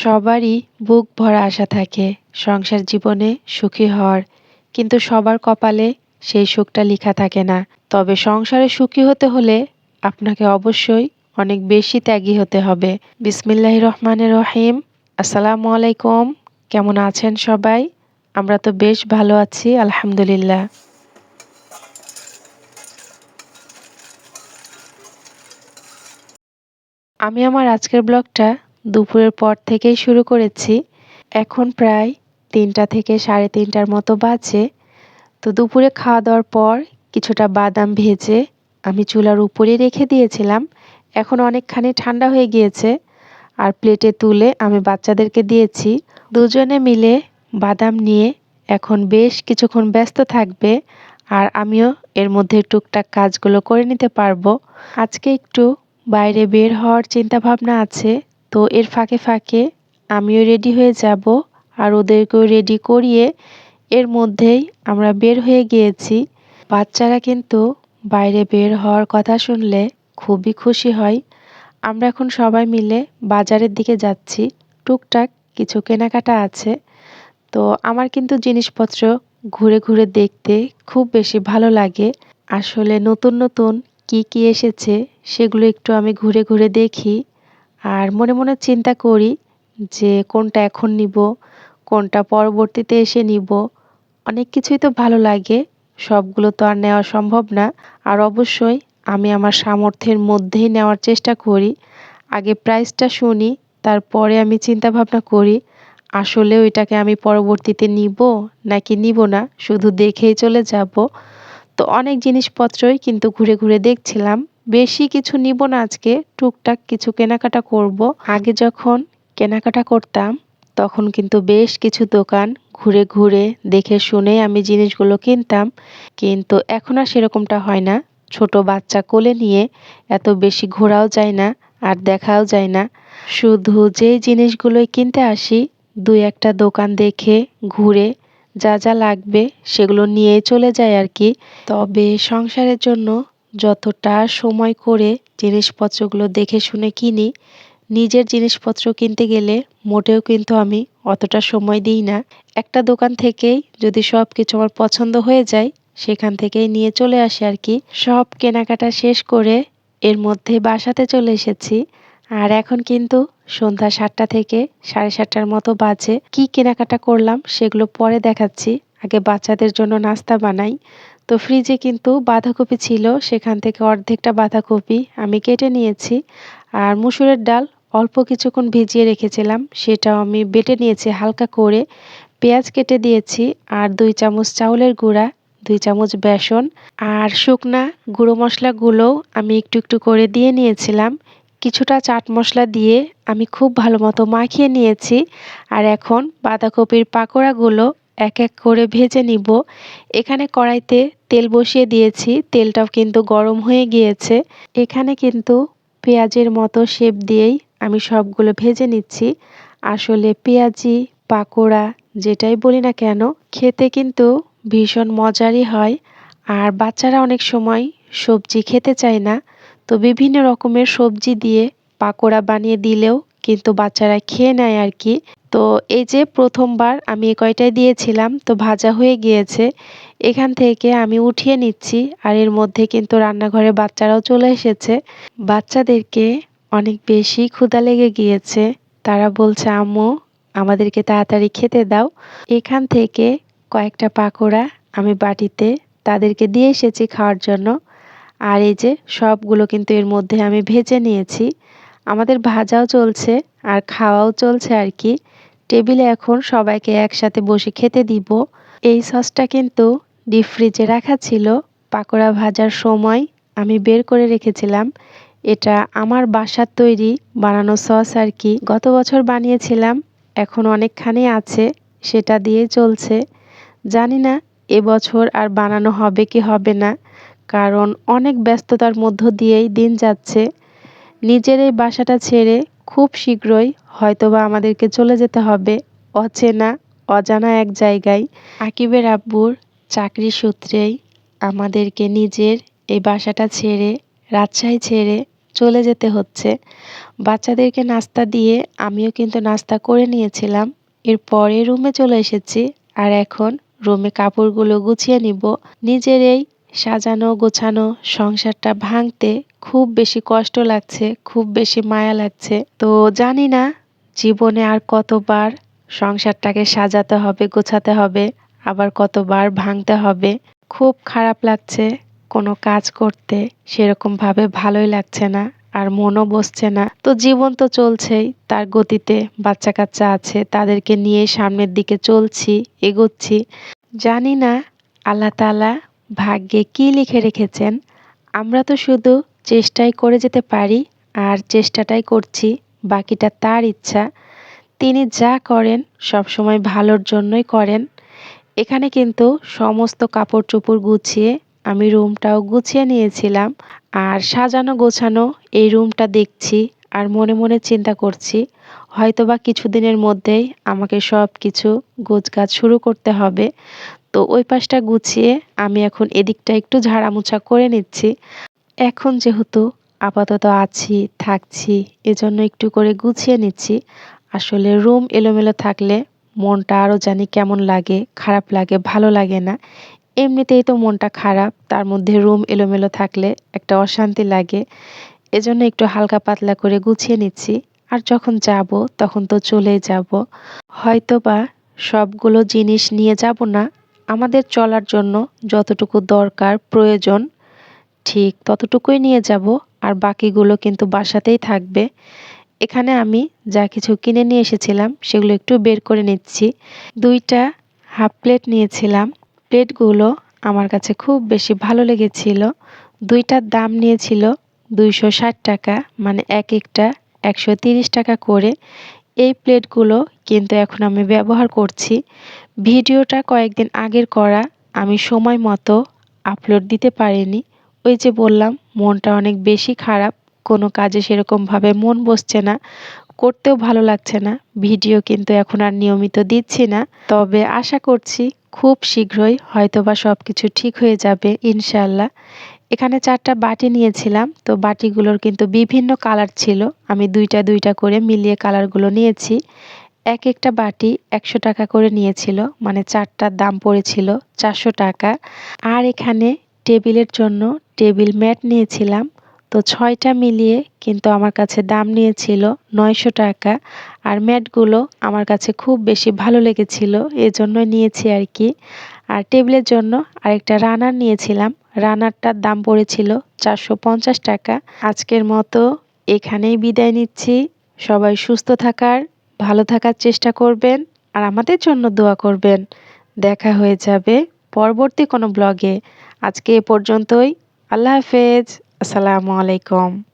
সবারই বুক ভরা আশা থাকে, সংসার জীবনে সুখী হওয়ার। কিন্তু সবার কপালে সেই সুখটা লেখা থাকে না। তবে সংসারে সুখী হতে হলে আপনাকে অবশ্যই অনেক বেশি ত্যাগী হতে হবে। বিসমিল্লাহ রহমানের রহিম। আসসালামু আলাইকুম। কেমন আছেন সবাই? আমরা তো বেশ ভালো আছি, আলহামদুলিল্লাহ। আমি আমার আজকের ব্লগটা দুপুরের পর থেকেই শুরু করেছি। এখন প্রায় তিনটা থেকে সাড়ে তিনটার মতো বাজে। তো দুপুরে খাওয়া দাওয়ার পর কিছুটা বাদাম ভেজে আমি চুলার উপরে রেখে দিয়েছিলাম। এখন অনেকখানি ঠান্ডা হয়ে গিয়েছে। আর প্লেটে তুলে আমি বাচ্চাদেরকে দিয়েছি। দুজনে মিলে বাদাম নিয়ে এখন বেশ কিছুক্ষণ ব্যস্ত থাকবে। আর আমিও এর মধ্যে টুকটাক কাজগুলো করে নিতে পারব। আজকে একটু বাইরে বের হওয়ার চিন্তাভাবনা আছে। তো এর ফাঁকে ফাঁকে আমিও রেডি হয়ে যাব আর ওদেরকেও রেডি করিয়ে এর মধ্যেই আমরা বের হয়ে গিয়েছি। বাচ্চারা কিন্তু বাইরে বের হওয়ার কথা শুনলে খুবই খুশি হয়। আমরা এখন সবাই মিলে বাজারের দিকে যাচ্ছি। টুকটাক কিছু কেনাকাটা আছে। তো আমার কিন্তু জিনিসপত্র ঘুরে ঘুরে দেখতে খুব বেশি ভালো লাগে। আসলে নতুন নতুন কি কি এসেছে সেগুলো একটু আমি ঘুরে ঘুরে দেখি। আর মনে মনে চিন্তা করি যে কোনটা এখন নিব, কোনটা পরবর্তীতে এসে নিব। অনেক কিছুই তো ভালো লাগে, সবগুলো তো আর নেওয়া সম্ভব না। আর অবশ্যই আমি আমার সামর্থ্যের মধ্যেই নেওয়ার চেষ্টা করি। আগে প্রাইসটা শুনি, তারপরে আমি চিন্তা ভাবনা করি, আসলে ওইটাকে আমি পরবর্তীতে নিব নাকি নিব না, শুধু দেখেই চলে যাব। তো অনেক জিনিসপত্রই কিন্তু ঘুরে ঘুরে দেখছিলাম। বেশি কিছু নিব না আজকে, টুকটাক কিছু কেনাকাটা করব। আগে যখন কেনাকাটা করতাম, তখন কিন্তু বেশ কিছু দোকান ঘুরে ঘুরে দেখে শুনে আমি জিনিসগুলো কিনতাম। কিন্তু এখন আর সেরকমটা হয় না। ছোট বাচ্চা কোলে নিয়ে এত বেশি ঘোরাও যায় না, আর দেখাও যায় না। শুধু যেই জিনিসগুলোই কিনতে আসি, দুই একটা দোকান দেখে, ঘুরে যা যা লাগবে সেগুলো নিয়ে চলে যায় আর কি। তবে সংসারের জন্য যতটা সময় করে জিনিসপত্রগুলো দেখে শুনে কিনি, নিজের জিনিসপত্র কিনতে গেলে মোটেও কিন্তু আমি অতটা সময় দিই না। একটা দোকান থেকেই যদি সব কিছু আমার পছন্দ হয়ে যায়, সেখান থেকেই নিয়ে চলে আসি আর কি। সব কেনাকাটা শেষ করে এর মধ্যে বাসাতে চলে এসেছি। আর এখন কিন্তু সন্ধ্যা সাতটা থেকে সাড়ে সাতটার মতো বাজে। কি কেনাকাটা করলাম সেগুলো পরে দেখাচ্ছি। আগে বাচ্চাদের জন্য নাস্তা বানাই। তো ফ্রিজে কিন্তু বাঁধাকপি ছিল, সেখান থেকে অর্ধেকটা বাঁধাকপি আমি কেটে নিয়েছি। আর মুসুরের ডাল অল্প কিছুক্ষণ ভিজিয়ে রেখেছিলাম, সেটাও আমি বেটে নিয়েছি হালকা করে। পেঁয়াজ কেটে দিয়েছি আর দুই চামচ চাউলের গুঁড়া, দুই চামচ বেসন আর শুকনা গুঁড়ো মশলাগুলোও আমি একটু একটু করে দিয়ে নিয়েছিলাম। কিছুটা চাট মশলা দিয়ে আমি খুব ভালো মতো মাখিয়ে নিয়েছি। আর এখন বাঁধাকপির পাকোড়াগুলো এক এক করে ভেজে নিব। এখানে কড়াইতে তেল বসিয়ে দিয়েছি। তেলটাও কিন্তু গরম হয়ে গিয়েছে। এখানে কিন্তু পেঁয়াজের মতো শেপ দিয়েই আমি সবগুলো ভেজে নিচ্ছি। আসলে পেঁয়াজি, পাকোড়া যেটাই বলি না কেন, খেতে কিন্তু ভীষণ মজারই হয়। আর বাচ্চারা অনেক সময় সবজি খেতে চায় না। তো বিভিন্ন রকমের সবজি দিয়ে পাকোড়া বানিয়ে দিলেও কিন্তু বাচ্চারা খেয়ে নেয় আর কি। তো এই যে প্রথমবার আমি এ কয়টাই দিয়েছিলাম, তো ভাজা হয়ে গিয়েছে। এখান থেকে আমি উঠিয়ে নিচ্ছি আর এর মধ্যে কিন্তু রান্নাঘরে বাচ্চারাও চলে এসেছে। বাচ্চাদেরকে অনেক বেশি ক্ষুধা লেগে গিয়েছে। তারা বলছে, আম্মু, আমাদেরকে তাড়াতাড়ি খেতে দাও। এখান থেকে কয়েকটা পাকোড়া আমি বাটিতে তাদেরকে দিয়ে এসেছি খাওয়ার জন্য। আর এই যে সবগুলো কিন্তু এর মধ্যে আমি ভেজে নিয়েছি। আমাদের ভাজাও চলছে আর খাওয়াও চলছে আর কি। টেবিলে এখন সবাইকে একসাথে বসে খেতে দিব। এই সসটা কিন্তু ডিপ ফ্রিজে রাখা ছিল। পাকোড়া ভাজার সময় আমি বের করে রেখেছিলাম। এটা আমার বাসার তৈরি বানানো সস আর কি। গত বছর বানিয়েছিলাম, এখন অনেকখানি আছে, সেটা দিয়ে চলছে। জানি না এবছর আর বানানো হবে কি হবে না, কারণ অনেক ব্যস্ততার মধ্য দিয়েই দিন যাচ্ছে। নিজের এই বাসাটা ছেড়ে খুব শীঘ্রই হয়তোবা আমাদেরকে চলে যেতে হবে, অচেনা, অজানা এক জায়গায়। আকিবের আব্বুর চাকরি সূত্রেই আমাদেরকে নিজের এই বাসাটা ছেড়ে, রাজশাহী ছেড়ে চলে যেতে হচ্ছে। বাচ্চাদেরকে নাস্তা দিয়ে আমিও কিন্তু নাস্তা করে নিয়েছিলাম। এরপরে রুমে চলে এসেছি আর এখন রুমে কাপড়গুলো গুছিয়ে নিব। নিজের এই সাজানো, গোছানো, সংসারটা ভাঙতে খুব বেশি কষ্ট লাগছে, খুব বেশি মায়া লাগছে। তো জানি না, জীবনে আর কতবার সংসারটাকে সাজাতে হবে, গোছাতে হবে, আবার কতবার ভাঙতে হবে। খুব খারাপ লাগছে কোনো কাজ করতে, সেরকমভাবে ভালোই লাগছে না, আর মনও বসছে না। তো জীবন তো চলছেই, তার গতিতে বাচ্চা কাচ্চা আছে, তাদেরকে নিয়ে সামনের দিকে চলছি, এগোচ্ছি। জানি না, আল্লাহ তালা ভাগ্যে কি লিখে রেখেছেন? আমরা তো শুধু চেষ্টাই করে যেতে পারি আর চেষ্টাটাই করছি, বাকিটা তার ইচ্ছা। তিনি যা করেন সবসময় ভালোর জন্যই করেন। এখানে কিন্তু সমস্ত কাপড় চোপড় গুছিয়ে আমি রুমটাও গুছিয়ে নিয়েছিলাম আর সাজানো গোছানো এই রুমটা দেখছি। আর মনে মনে চিন্তা করছি, হয়তোবা কিছুদিনের মধ্যেই আমাকে সব কিছু গোছগাছ শুরু করতে হবে। তো ওই পাশটা গুছিয়ে আমি এখন এদিকটা একটু ঝাড়ামোছা করে নিচ্ছি। এখন যেহেতু আপাতত আছি, থাকছি, এজন্য একটু করে গুছিয়ে নিচ্ছি। আসলে রুম এলোমেলো থাকলে মনটা আরও জানি কেমন লাগে, খারাপ লাগে, ভালো লাগে না। এমনিতেই তো মনটা খারাপ, তার মধ্যে রুম এলোমেলো থাকলে একটা অশান্তি লাগে। এজন্য একটু হালকা পাতলা করে গুছিয়ে নিচ্ছি। আর যখন যাব, তখন তো চলেই যাব। হয়তো বা সবগুলো জিনিস নিয়ে যাব না। আমাদের চলার জন্য যতটুকু দরকার প্রয়োজন, ঠিক ততটুকুই নিয়ে যাব। আর বাকিগুলো কিন্তু বাসাতেই থাকবে। এখানে আমি যা কিছু কিনে নিয়ে এসেছিলাম, সেগুলো একটু বের করে নিচ্ছি। দুইটা হাফ প্লেট নিয়েছিলাম। প্লেটগুলো আমার কাছে খুব বেশি ভালো লেগেছিল। দুইটার দাম নিয়েছিল। দুইশো ষাট টাকা মানে এক একটা একশো তিরিশ টাকা করে। এই প্লেটগুলো কিন্তু এখন আমি ব্যবহার করছি। ভিডিওটা কয়েকদিন আগের করা, আমি সময় মতো আপলোড দিতে পারিনি। ওই যে বললাম, মনটা অনেক বেশি খারাপ, কোনো কাজে সেরকমভাবে মন বসছে না, করতেও ভালো লাগছে না। ভিডিও কিন্তু এখন আর নিয়মিত দিচ্ছি না। তবে আশা করছি খুব শীঘ্রই হয়তোবা সব কিছু ঠিক হয়ে যাবে ইনশাল্লাহ এখানে চারটা বাটি নিয়েছিলাম, তো বাটিগুলোর কিন্তু বিভিন্ন কালার ছিল। আমি দুইটা দুইটা করে মিলিয়ে কালারগুলো নিয়েছি। এক একটা বাটি একশো টাকা করে নিয়েছিল মানে চারটার দাম পড়েছিল চারশো টাকা। আর এখানে টেবিলের জন্য টেবিল ম্যাট নিয়েছিলাম, তো ছয়টা মিলিয়ে কিন্তু আমার কাছে দাম নিয়েছিল নয়শো টাকা। আর ম্যাটগুলো আমার কাছে খুব বেশি ভালো লেগেছিল, এজন্য নিয়েছি আর কি। আর টেবিলের জন্য আরেকটা রানার নিয়েছিলাম। রানারটার দাম পড়েছিল চারশো পঞ্চাশ টাকা। আজকের মতো এখানেই বিদায় নিচ্ছি। সবাই সুস্থ থাকার, ভালো থাকার চেষ্টা করবেন আর আমাদের জন্য দোয়া করবেন। দেখা হয়ে যাবে পরবর্তী কোনো ব্লগে। আজকে এ পর্যন্তই। আল্লাহ হাফেজ। আসসালামু আলাইকুম।